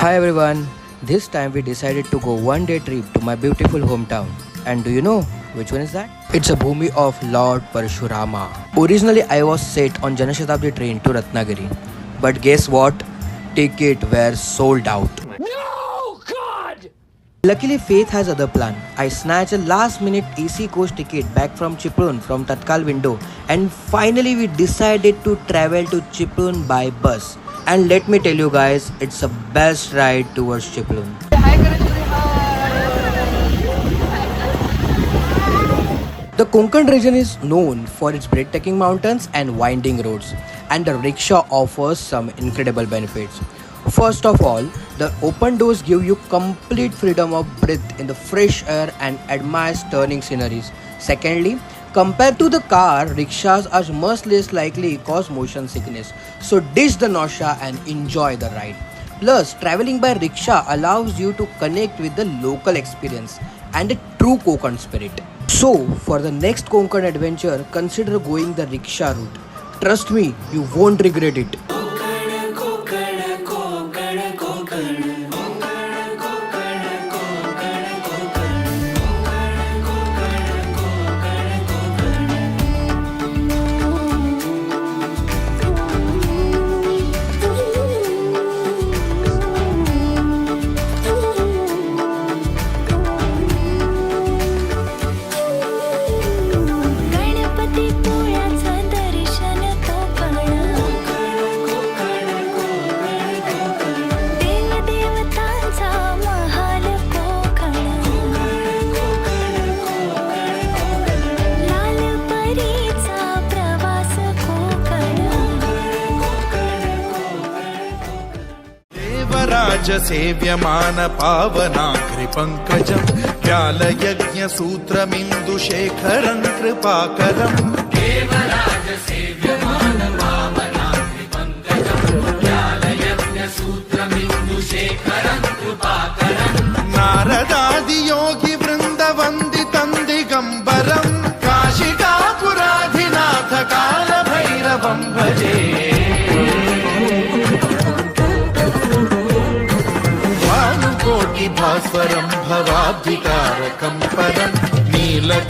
Hi everyone. This time we decided to go one day trip to my beautiful hometown. And do you know which one is that? It's a Bhumi of Lord Parshurama. Originally I was set on Janashatabdi train to Ratnagiri. But guess what? Ticket were sold out. No, God! Luckily Faith has other plan. I snatched a last minute AC coach ticket back from Chiprun from Tatkal window and finally we decided to travel to Chiprun by bus. And let me tell you guys, it's the best ride towards Chiprun. The Konkan region is known for its breathtaking mountains and winding roads, and the rickshaw offers some incredible benefits. First of all, the open doors give you complete freedom of breath in the fresh air and admire stunning sceneries. Secondly, compared to the car, rickshaws are much less likely to cause motion sickness. So ditch the nausea and enjoy the ride. Plus, traveling by rickshaw allows you to connect with the local experience and a true Konkan spirit. So, for the next Konkan adventure, consider going the rickshaw route. Trust me, you won't regret it. Devraj सेव्यमान पावनाघ्रि पङ्कजम् व्यालयज्ञसूत्रमिन्दुशेखरम् कृपाकरम् नारदादियोगि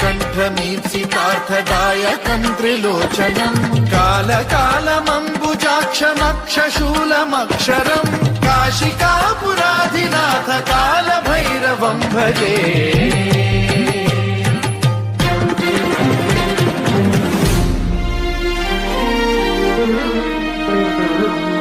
కంఠమీర్సితార్థదాయకం త్రిలోచనం కాలకాలమంబుజాక్షమక్షశూలమక్షరం కాశికాపురాధినాథ కాలభైరవం Bhaje Thank you.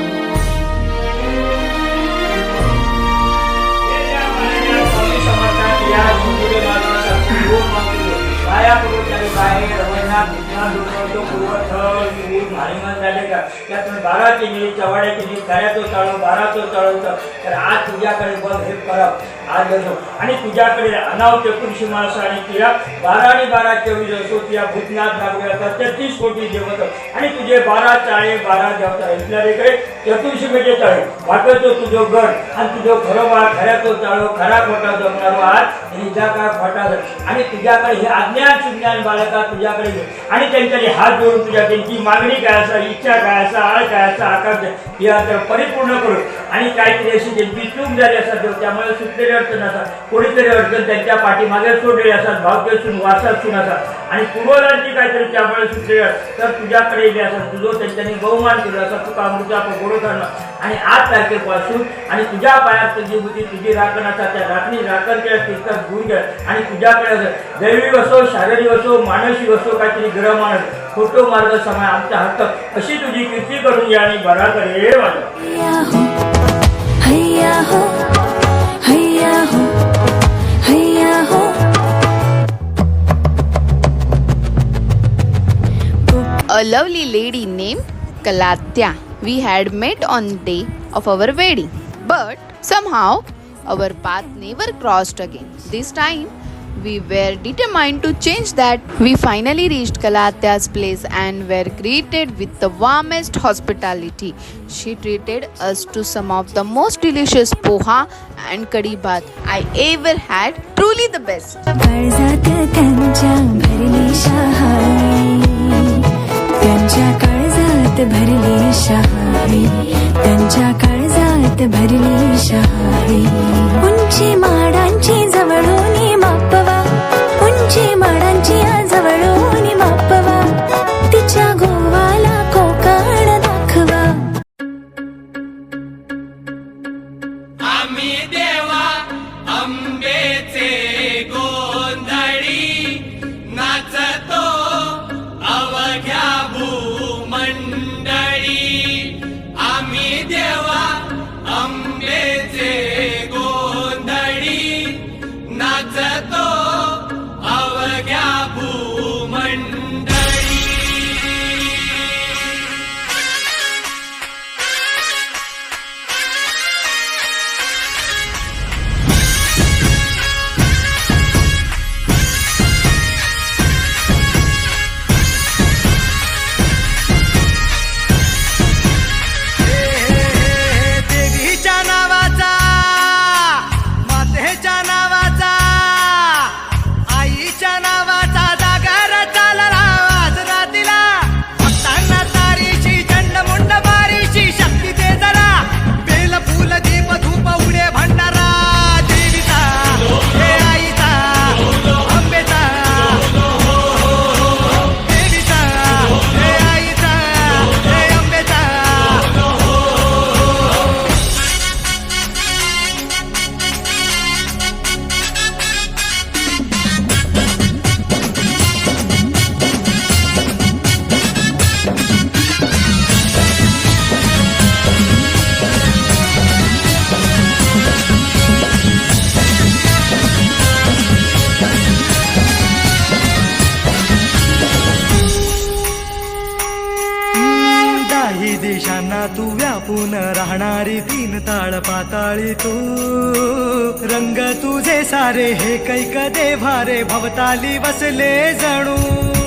happened with anybody, or what happened, you I don't know what told you. भारीमन झाले का? त्यातून बारा केली चवाड्या केली खऱ्याचो चाळो बाराचो चाळवतो तर आज तुझ्याकडे बघ हे परब आज असो आणि तुझ्याकडे अनाव एकोणीशे माणसं आणि तिला बारा आणि बारा चोवीस असो तिला भूतनाथ नागवे आता तेहतीस कोटी देवत. आणि तुझे बारा चाळे बारा देवता इथल्या रेकडे चतुर्षी म्हणजे चाळे. वाटतो तुझं गड आणि तुझं खरं बाळ खऱ्याचो चाळो खरा खोटा जमणारो आज. आणि ज्या खोटा जग आणि तुझ्याकडे हे अज्ञान सुज्ञान बालका तुझ्याकडे आणि त्यांच्याकडे हात जोडून तुझ्या त्यांची मागणी काय असा इच्छा काय असा आळ काय असा आकांक्षा ही आता परिपूर्ण करून. आणि काहीतरी अशी त्यांची चूक झाली असतात त्यामुळे सुटलेली अडचण असतात कोणीतरी अडचण त्यांच्या पाठीमागे सोडलेली असतात भावके सुन वासात सुन असतात आणि पूर्वजांची काहीतरी त्यामुळे सुटलेली तर तुझ्याकडे येणे असतात तुझं त्यांच्यानी बहुमान केलं असं तुका अमृता गोड करणं आणि आठ तारखेपासून आणि तुझ्या पायात तुझी बुद्धी तुझी राखण असतात त्या राखणी राखण केल्या तिथं गुण घ्या. आणि तुझ्याकडे असं दैवी असो शारीरिक असो मानसिक असो काहीतरी ग्रह मानस खोटो मार्ग समय आमचा हक्क अशी तुझी कीर्ती करून या आणि बरा करे हो हो हो हो a lovely lady named Kalatya. We had met on the day of our wedding, but somehow our path never crossed again. This time We were determined to change that. We finally reached Kalatya's place and were greeted with the warmest hospitality. She treated us to some of the most delicious poha and kadhi bath I ever had. Truly the best. राहणारी तीन ताळ पाताळी तू. रंग तुझे सारे हे कैक देवारे भवताली बसले जणू.